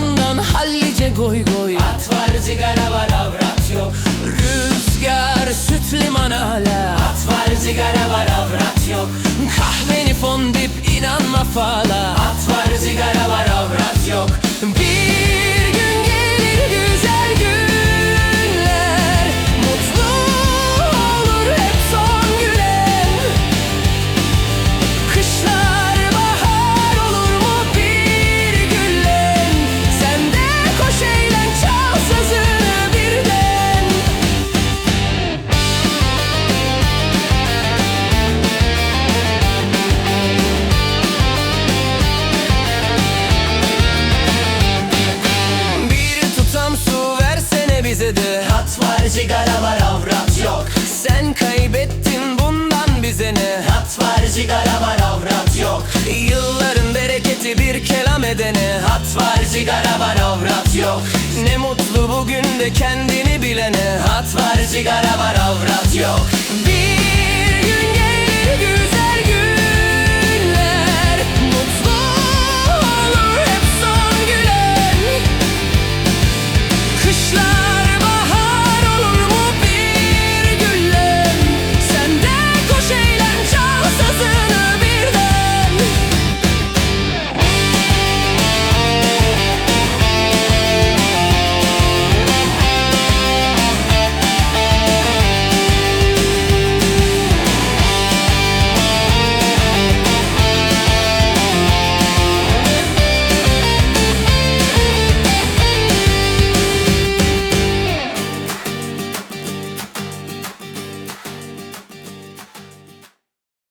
başından hallice goy goy. At var sigara var avrat yok. Rüzgar süt liman hala At var sigara var avrat yok. Kahveni fondip inanma fala. At sigara var avrat yok. Sen kaybettin bundan bize ne? At var sigara var avrat yok. Yılların bereketi bir kelam edene. At var sigara var avrat yok. Ne mutlu bugün de kendini bilene. At var sigara var avrat yok. Bir